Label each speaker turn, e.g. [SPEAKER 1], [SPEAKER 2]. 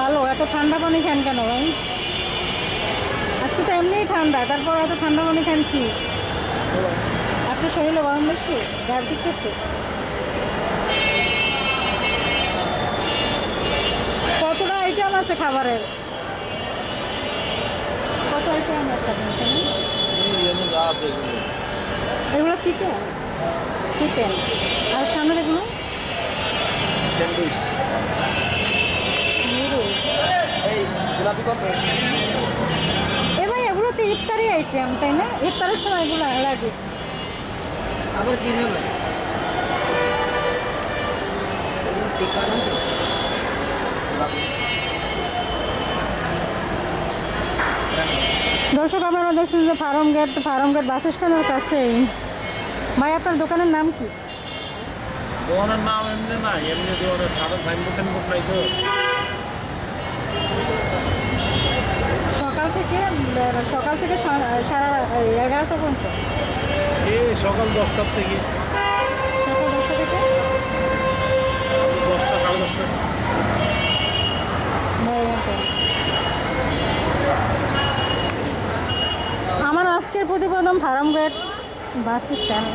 [SPEAKER 1] ভালো এত ঠান্ডা পানি খান কেন ভাই? আজকে তো এমনিই ঠান্ডা তারপর এত ঠান্ডা পানি খান কি? আপনার শরীরে গরম বেশি? ডায়াবেটিস আছে? কতটা আইটেম আছে খাবারের? কত আইটেম আছে আপনার এগুলো চিকেন চিকেন আর সামনের এগুলো?
[SPEAKER 2] স্যান্ডউইচ জিলাপি কত?
[SPEAKER 1] এ ভাই এগুলো তো ইফতারি আইটেম তাই না? ইফতারের সময় এগুলো লাগে
[SPEAKER 2] আবার কি নেবে
[SPEAKER 1] দর্শক আপনারা দেখছেন যে Farm Gate Farm Gate bus স্ট্যান্ডের কাছেই। ভাই আপনার দোকানের নাম কি?
[SPEAKER 3] দোকানের নাম এমনি না এমনি দোকানের সারা সাইনবোর্ড টাইনবোর্ড নাই তো।
[SPEAKER 1] সকাল থেকে সকাল থেকে সারা এগারোটা পর্যন্ত?
[SPEAKER 3] এই সকাল দশটার থেকে।
[SPEAKER 1] সকাল দশটা থেকে?
[SPEAKER 3] দশটা সাড়ে দশটা।
[SPEAKER 1] আমার আজকের প্রতিবেদন ফার্ম গেট বাস স্ট্যান্ড